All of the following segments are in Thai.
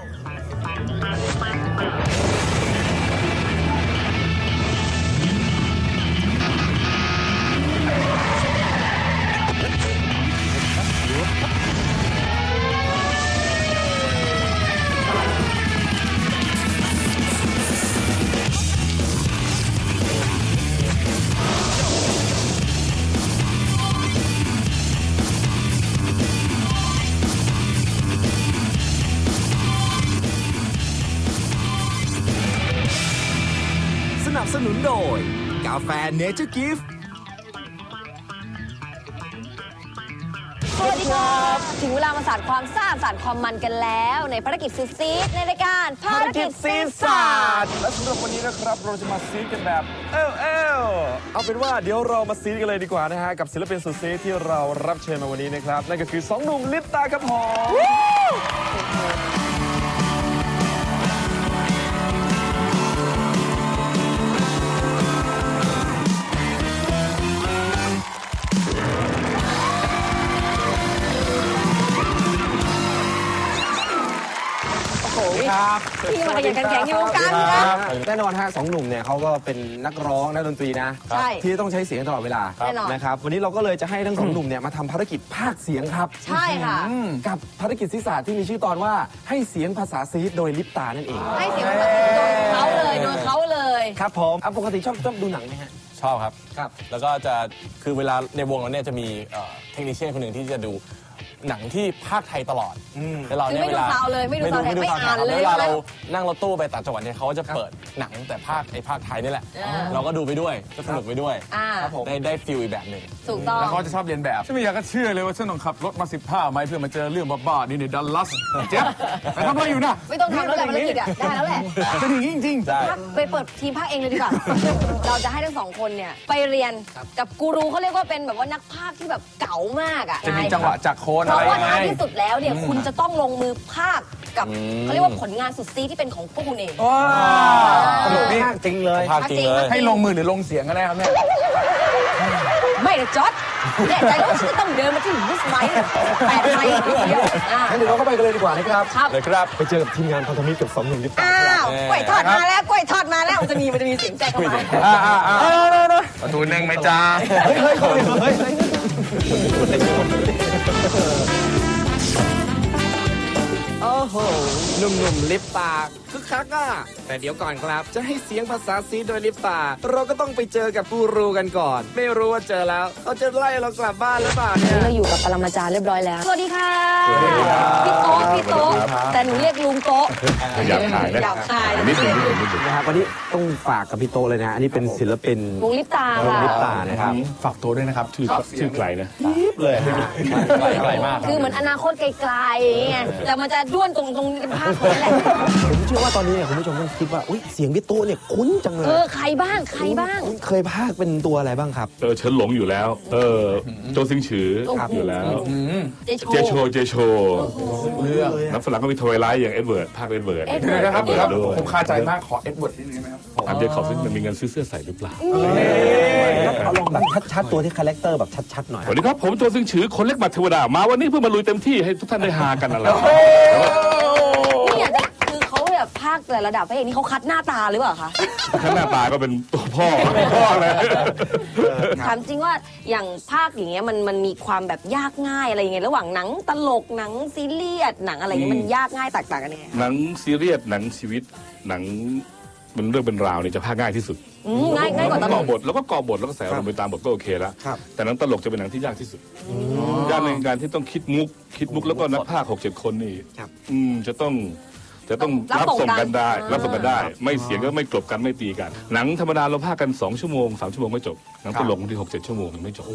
สาแฟเนเจอร์กิฟต์สวัสดีครับ ถึงเวลามาสานความซ่าสานความมันกันแล้ว ในภารกิจสุดซีดในรายการภารกิจซีดศาสตร์และสำหรับวันนี้นะครับ เราจะมาซีดกันแบบ เอลเอลเอาเป็นว่าเดี๋ยวเรามาซีดกันเลยดีกว่านะฮะ กับศิลปินสุดซีดที่เรารับเชิญมาวันนี้นะครับ นั่นก็คือสองหนุ่มลิปตาครับผม ขยันขันแข็งอยู่กันครับแน่นอนฮะสองหนุ่มเนี่ยเขาก็เป็นนักร้องนักดนตรีนะ ใช่ที่ต้องใช้เสียงตลอดเวลาแน่นอน นะครับวันนี้เราก็เลยจะให้ทั้งสองหนุ่มเนี่ยมาทำภารกิจภาคเสียงครับ ใช่ค่ะอืมกับภารกิจศิษาที่มีชื่อตอนว่าให้เสียงภาษาซีดโดยลิปตานั่นเองให้เสียงภาษาโดยเขาเลยโดยเขาเลยครับผมอะปกติชอบชอบดูหนังไหมฮะ ชอบครับ ครับ แล้วก็จะคือเวลาในวงเราเนี่ยจะมีเทคนิคเชียนคนหนึ่งที่จะดู หนังที่ภาคไทยตลอดแล้วเราเนี่ยคือไม่เวดูลาซาวด์เลยไม่ดูซาวด์ไม่ดูไม่ซาวด์อ่านเลยเวลาแล้เราวนั่งรถตู้ไปต่างจังหวัดเนี่ยเขาก็จะเปิดหนังแต่ภาคไอ้ภาคไทยนี่แหละอ่าเราก็ดูไปด้วยก็สนุกไปด้วยอ่าครับผมได้ได้ฟิลอีกแบบหนึ่งถูกต้องแล้วเขาจะชอบเรียนแบบฉันไม่อยากจะเชื่อเลยว่าฉันต้องขับรถมา15ไมล์เพื่อมาเจอเรื่องบ้าๆนี่ในดัลลัสเจ๊บไปทำอะไรอยู่นะไม่ต้องทำแล้วแหละภารกิจอะได้แล้วแหละเป็นอย่างนี้จริงๆใช่ไปเปิดทีมภาคเองเลยดีกว่าเราจะให้ทั้งสองคนเนี่ยไปเรียนกับกูรูเขาเรียกว่าเป็นแบบว่านักภาคที่แบบเก๋ามากอะจะมีจังหวะจากโคนเพอะไรราะว่ายังไงท้ายที่สุดแล้วเนี่ยคุณจะต้องลงมือภาคกับเขาเรียกว่าผลงานสุดซีที่เป็นของพวกคุณเองว้าวสนุกนี่จริงเลย ภาคจริงเลย ให้ลงมือหรือลงเสียงก็ได้ครับเนี่ยไม่เลยจอดแน่ใจว่าฉันจะต้องเดินมาที่บุสไมค์แปดไมค์ทีเดียวอ่างั้นเดี๋ยวเราก็ไปกันเลยดีกว่านะครับครับเลยครับ ไปเจอกับทีมงานพันธมิตรกับสองหนุ่มลิปตาอ้าวแน่กล้วยทอดมาแล้วกล้วยทอดมาแล้วมันจะมีมันจะมีเสียงใจเข้ามาอ่าอ่าอ่าประตูหนึ่งไหมจ้าเฮ้ยเฮ้ยเฮ้ย Thank you. โอ้โหหนุ่มๆลิปตาคึกคักอะแต่เดี๋ยวก่อนครับจะให้เสียงภาษาซีดโดยลิปตา เราก็ต้องไปเจอกับกูรูกันก่อน ไม่รู้ว่าเจอแล้วเขาจะไล่เรากลับบ้านหรือเปล่าเนี่ย เราอยู่กับปรมาจารย์เรียบร้อยแล้ว สวัสดีค่ะ พี่โต๊ะพี่โต๊ะแต่หนูเรียกลุงโต๊ะ อยากขายนะอยากขาย นิดหนึ่งนิดหนึ่งนิดหนึ่งนะครับวันนี้ต้องฝากกับพี่โตเลยนะ อันนี้เป็นศิลปินวงลิปตาค่ะ ลิปตานะครับฝากตัวด้วยนะครับชื่อชื่อไกลนะ เลยฮะไกลมาก คือเหมือนอนาคตไกลๆอย่างเงี้ยแต่มันจะด้วนตรงตรงภาคนี้แหละผมเชื่อว่าตอนนี้เนี่ยคุณผู้ชมต้องคิดว่าอุ้ยเสียงพี่โตเนี่ยคุ้นจังเลเอยอใครบ้างใครบ้าง คุ้นเคยพากย์เป็นตัวอะไรบ้างครับ เออเฉินหลงอยู่แล้ว เออโจซิงฉือครับ อยู่แล้ว เจโชเจโชเจโชนักฝรั่งก็มีทวายไลท์อย่างเอ็ดเวิร์ดภาคเอ็ดเวิร์ดเอ็ดเดี๋เวิยวร์ด นะครับครับด้วยผมคาใจมากขอเอ็ดเวิร์ดนิดนึงได้ไหมครับถามเจคอบซึ่งมันมีเงินซื้อเสื้อใส่หรือเปล่าเอาลองตั้งชัดๆตัวที่คาแรคเตอร์แบบชัดๆหน่อย สวัสดีครับผมโจซิงฉือคนเล็กบัตรเทวดามาวันนี้เพื่อมาลุยเต็มที่ให้ทุกท่านได้ฮากันนั่นแหละนี่อยากจะคือเขา แบบภาคแต่ระดับพระเอกนี่เขาคัดหน้าตาหรือเปล่าคะ ข้างหน้าตาก็เป็นตัวพ่อพ่อเลยถามจริงว่าอย่างภาคอย่างเงี้ยมันมันมีความแบบยากง่ายอะไรยังไงระหว่างหนังตลกหนังซีเรียสหนังอะไรเงี้ยมันยากง่ายแตกต่างกันยังไงคะหนังซีเรียสหนังชีวิตหนังเป็นเรื่องเป็นราวเนี่ยจะภาคง่ายที่สุดอืมง่ายง่ายกว่าตลเกากะบทแล้วก็เกาะบทแล้วก็ใส่อารมณ์ไปตามบทก็โอเคแล้วครับ แต่หนังตลกจะเป็นหนังที่ยากที่สุดยากในการที่ต้องคิดมุกคิดมุกแล้วก็นักพากย์หกเจ็ดคนนี่ครับ อืมจะต้อง จะต้องรับรับส่งส่งกักันนได้อ่ารับส่งกันได้ ไม่เสียงก็ไม่กลบกันไม่ตีกัน หนังธรรมดาเราพากย์กัน 2 ชั่วโมง 3 ชั่วโมงไม่จบหนังตลกบางทีหกเจ็ดชั่วโมงยังไม่จบ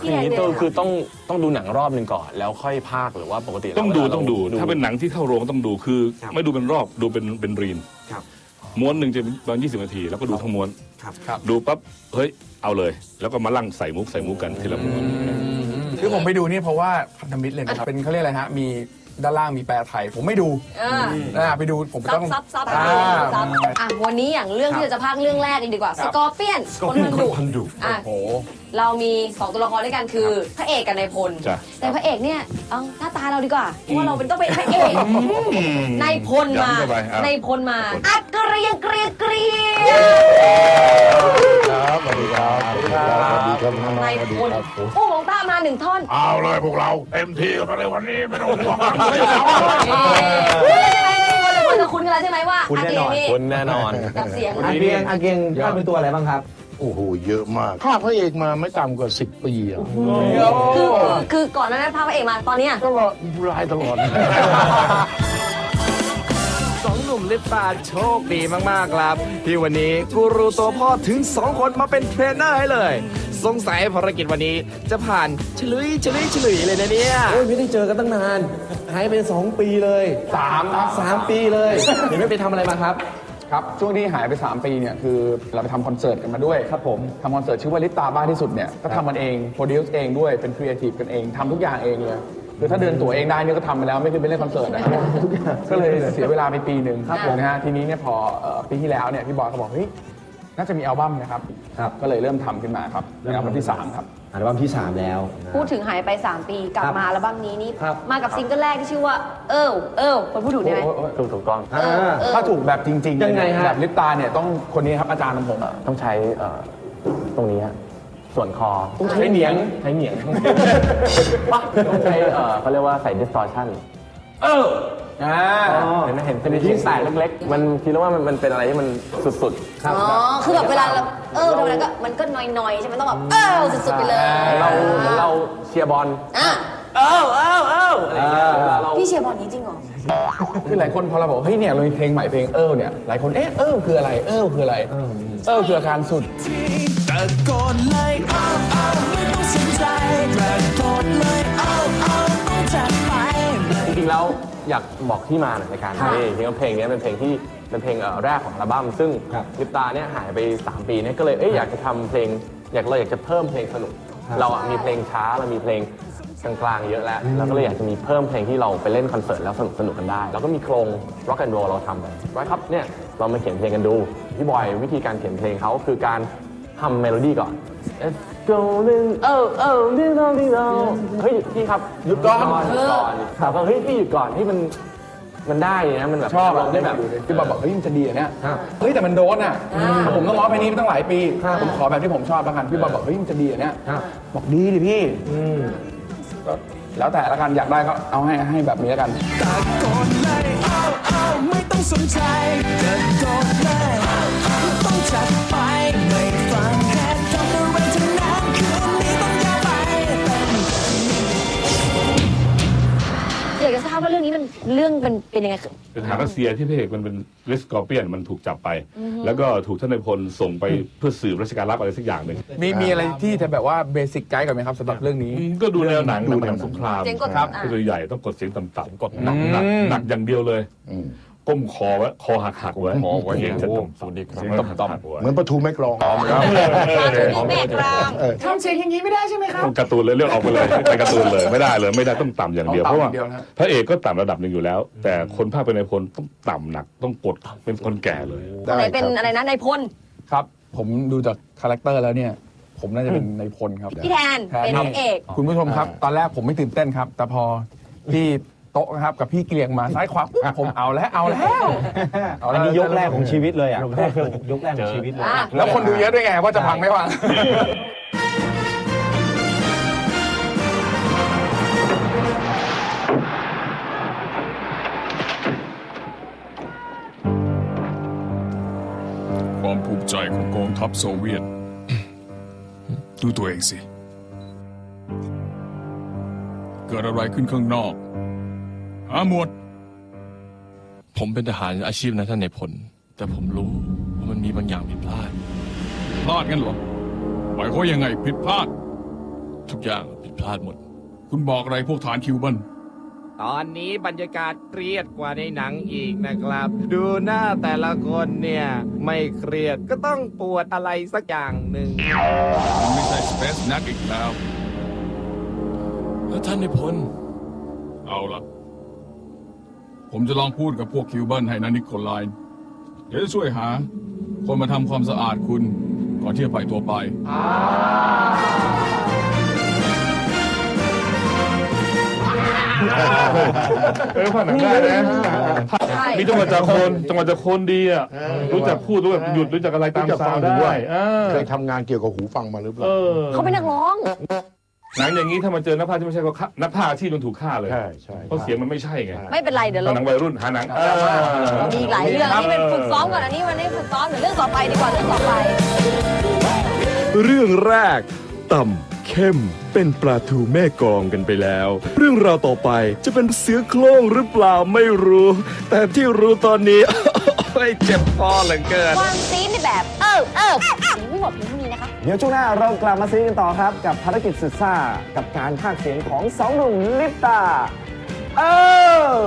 พี่อย่างแดนี้นตัวเลยคือต้องต้องดูหนังรอบหนึ่งก่อน แล้วค่อยภาคหรือว่าปกติต้องดูวลต้องดูรถ้าเป็นหนังที่เข้าโรงต้องดูคือครับไม่ดูเป็นรอบดูเป็นเป็นรีนครับม้วนหนึ่งจะประมาณยี่สิบนาที แล้วก็ดูทั้งม้วนครับดูปั๊บเฮ้ยเอาเลย แล้วก็มาลั่งใส่มุกใส่มุกกันทีละม้วนคือผมไปดูนี่เพราะว่าพันธมิตรเลยนะครับเป็นเขาเรียกอะไรฮะมี ด้านล่างมีแปลไทย ผมไม่ดูอ่า อ่าไปดูผมซับต้องซับซับอ่า ซับอะวันนี้อย่างเรื่องที่เราจะพากเรื่องแรกเลยดีกว่าสกอร์เปียนคนมันดุคนดุอะ โอ้โห เรามีสองตัวละครด้วยกันคือพระเอกกับนายพล จ้ะ แต่พระเอกเนี่ยเอาหน้าตาเราดีกว่าเพราะว่าเราเป็นต้องเป็นพระเอกนายพลมาย้ำเข้าไปอะนายพลมาอัดกระเรียงเกรียงเกรียง ครับสวัสดีครับสวัสดีครับสวัสดีครับนายพลโอ้หลวงตามาหนึ่งท่อน เอาเลยพวกเราเต็มที่กันเลยวันนี้ไม่ต้องห่วงคุณจะคุณกันแล้วใช่ไหมว่าคุณแน่นอนคุณแน่นอนกับเสียงอาเกียงอาเกียงภาคเป็นตัวอะไรบ้างครับโอ้โห เยอะมากภาคพระเอกมาไม่ต่ำกว่าสิบปีอะคือคือก่อนนานั้นพาพระเอกมาตอนนี้ก็รอรายตลอดสองหนุ่มลิปตาโชคดีมาก ๆ ครับ ที่วันนี้กูรูตัวพ่อถึงสองคนมาเป็นเทรนเนอร์ให้เลย สงสัยภารกิจวันนี้จะผ่านฉลุยฉลุยฉลุยเลยนะเนี่ย โอ้ยไม่ได้เจอกันตั้งนาน หายไปสองปีเลยสามสามปีเลย เห็นไม่ไปทำอะไรมาครับ ครับช่วงที่หายไป 3 ปีเนี่ยคือเราไปทำคอนเสิร์ตกันมาด้วยครับผมทำคอนเสิร์ตชื่อว่าลิปตาบ้าที่สุดเนี่ยก็ทำมันเองโปรดิวซ์เองด้วยเป็นครีเอทีฟกันเองทำทุกอย่างเองเลยคือถ้าเดินตัวเองได้เนี่ยก็ทำไปแล้วไม่เคยไปเล่นคอนเสิร์ตนะครับก็เลยเสียเวลาไปปีหนึ่งครับผมนะฮะทีนี้เนี่ยพอเอ่อปีที่แล้วเนี่ยพี่บอยเขาบอกเฮ้ย น่าจะมีอัลบั้มนะครับ ครับ ก็เลยเริ่มทำขึ้นมาครับเป็นอัลบั้มที่สามครับ อัลบั้มที่ 3 แล้วนะ พูดถึงหายไป 3 ปีกลับครับมาอัลบั้มนี้นี่ครับ มากับซิงเกิลแรกที่ชื่อว่า เออเออคนพูดถูกได้ไหม ถูกถูกต้องอ่าถ้าถูกแบบจริงๆยังไงฮะ แบบลิปตาเนี่ยต้องคนนี้ครับอาจารย์ของผมต้องใช้เอ่อตรงนี้ฮะส่วนคอต้องใช้เหนียงใช้เหนียงต้องใช้เอ่อเขาเรียกว่าใส่ distortion อ่า เห็นไหมเห็นเป็นที่แตกเล็กๆ มันคิดว่ามันมันเป็นอะไรที่มันสุดอ๋อ คือแบบเวลาเราเออทำอะไรก็มันก็นอยๆ ใช่ไหมต้องแบบเออสุดๆไปเลยๆเราเหมือนเราเชียร์บอลอะเอ้าเอ้าเอ้าอะไรอย่างเงี้ยเวลาเรา พี่เชียร์บอลนี้จริงเหรอ คือหลายคนพอเราบอกเฮ้ยเนี่ยเรามีเพลงใหม่เพลงเอิ้เนี่ยหลายคนเอ๊ะเอิ้คืออะไรเอิ้คืออะไรเอิ้คืออาการสุดจ ริงๆแล้วอยากบอกที่มาหน่อยในการค่ะเพลงจริงๆแล้วเพลงนี้เป็นเพลงที่เป็นเพลงเอ่อแรกของอัลบั้มซึ่งลิปตาเนี่ยหายไป 3 ปีเนี่ยก็เลยเอ้ยอยากจะทำเพลงอยากเราอยากจะเพิ่มเพลงสนุกเราอะมีเพลงช้าเรามีเพลงกลางๆเยอะแล้วเราก็เลยอยากจะมีเพิ่มเพลงที่เราไปเล่นคอนเสิร์ตแล้วสนุกสนุกๆกันได้ แล้วก็มีโครง rock and roll เราทำไปไว้ครับเนี่ยเรามาเขียนเพลงกันดูพี่บอยวิธีการเขียนเพลงเขาคือการ ทำเมโลดี้ก่อน Let's go in เออเออดิ้งดองดิ้งดองเฮ้ยพี่ครับหยุดก่อนหยุดก่อนครับเฮ้ยพี่หยุดก่อนที่มันมันได้นะมันแบบชอบเราอะได้แบบพี่บอยบอกเฮ้ยมันจะดีอะเนี่ยเฮ้ยแต่มันโดนอะผมต้องร้องเพลงนี้มาตั้งหลายปี ผมขอแบบที่ผมชอบแล้วกันพี่บอยบอกเฮ้ยมันจะดีอะเนี่ยบอกดีดิพี่ก็แล้วแต่ละกันอยากได้ก็เอาให้ให้แบบนี้แล้วกันอยากจะ ทราบว่าเรื่องนี้มันเรื่องมันเป็นยังไง เป็นทหารรัสเซียที่พระเอกมันเป็นเลสกอร์เปียนมันถูกจับไป แล้วก็ถูกท่านนายพลส่งไปเพื่อสืบราชการลับอะไรสักอย่างหนึ่งมีมีอะไรที่จะแบบว่าเบสิกไกด์ก่อนไหมครับสำหรับเรื่องนี้อืมก็ดูแนวหนังดูหนังสงครามเสียงกดครับ อ่าตัวใหญ่ต้องกดเสียงต่ำๆกดหนักหนักหนักอย่างเดียวเลย ก้มคอไว้คอหักหักๆไว้เสียงจะต่ำๆเสียงต่ำๆไว้เหมือนประตูไม่กรองมาถึงนี่แม่กลางทำเสียงอย่างนี้ไม่ได้ใช่ไหมครับต้องการ์ตูนเลยเลือกออกไปเลยไปการ์ตูนเลยไม่ได้เลยไม่ได้ต้องต่ำอย่างเดียวต้องเพต่ำราะว่าอย่างเดียวนะพระเอกก็ต่ำระดับหนึ่งอยู่แล้ว แต่คนภาคเป็นนายพลต้องต่ำหนักต้องกดเป็นคนแก่เลยไหนเป็นอะไรนะนายพลครับ ผมดูจากคาแรคเตอร์แล้วเนี่ยผมน่าจะเป็นในพลครับพี่แทนเป็นพระเอก คุณผู้ชมครับ ตอนแรกผมไม่ตื่นเต้นครับ แต่พอพี่ โต๊ะนะครับกับพี่เกลียงมาซ้ายขวาปุ๊บผมเอาแล้วเอาแล้วเาอัแล้นวนี้ยกแรกของชีวิตเลยอะยกแรกของชีวิตเลยอะแล้วคนดูเยอะด้วยไงว่าจะพังไม่พังความภูมิใจของกองทัพโซเวียต ดูตัวเองสิ เกิดอะไรขึ้นข้างนอก หาหมวด ผมเป็นทหารอาชีพนะท่านในายพล แต่ผมรู้ว่ามันมีบางอย่างผิดพลาด พลาดกันเหรอหมายความยังไงผิดพลาด ทุกอย่างผิดพลาดหมด คุณบอกอะไรพวกฐานคิวบัน ตอนนี้บรรยากาศเครียดกว่าในหนังอีกนะครับ ดูหน้าแต่ละคนเนี่ย ไม่เครียดก็ต้องปวดอะไรสักอย่างหนึ่งมันไม่ใช่สเปซนักอีกแล้ว แล้วท่านในายพล เอาล่ะ ผมจะลองพูดกับพวกคิวบันให้นะนิโคลายเดี๋ยวจะช่วยหา คนมาทำความสะอาดคุณ ก่อนที่จะปล่อยตัวไปเออผ่านหนังได้นะใช่มีจังหวะจากคนจังหวะจากคนดีอะรู้จักพูดรู้จักหยุดรู้จักอะไรตามรู้จักซาฟัวงด์หูได้ด้วยอ่าเคยทำงานเกี่ยวกับหูฟังมาหรือเปเอล่าอเขาเป็นนักร้อง หนังอย่างนี้ถ้ามาเจอนักพากย์ที่ไม่ใช่ก็ฆ่านักพากย์อาชีพโดนถูกฆ่าเลย ใช่ใช่เพราะเสียงมันไม่ใช่ไงไม่เป็นไรเดี๋ยวเราหนังวัยรุ่นหาหนังเออเรามีอีกหลายเรื่องนี่เป็นฝึกซ้อมก่อนอันนี้วันนี้ฝึกซ้อมเดี๋ยวเรื่องต่อไปดีกว่าเรื่องต่อไป เรื่องแรกต่ำเข้มเป็นปลาทูแม่กองกันไปแล้ว เรื่องราวต่อไปจะเป็นเสือโคร่งหรือเปล่าไม่รู้ แต่ที่รู้ตอนนี้ไม่เจ็บคอเหลือเกิน ความซีนในแบบ เออเออยังไม่หมดเพียงเท่านี้นะคะ เดี๋ยวช่วงหน้าเรากลับมาซีกันต่อครับ กับภารกิจสุดซ่า กับการพากย์เสียงของสองหนุ่มลิปตา เออ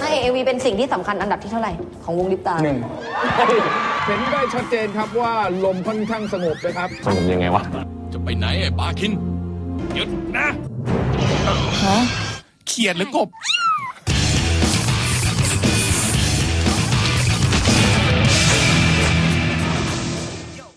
นางเอกเอวีเป็นสิ่งที่สำคัญอันดับที่เท่าไหร่ ของวงลิปตาหนึ่งเห็นได้ชัดเจนครับว่าลมค่อนข้างสงบนะครับสงบยังไงวะ จะไปไหนไอ้ปาคินหยุดนะเขียดหรือกบ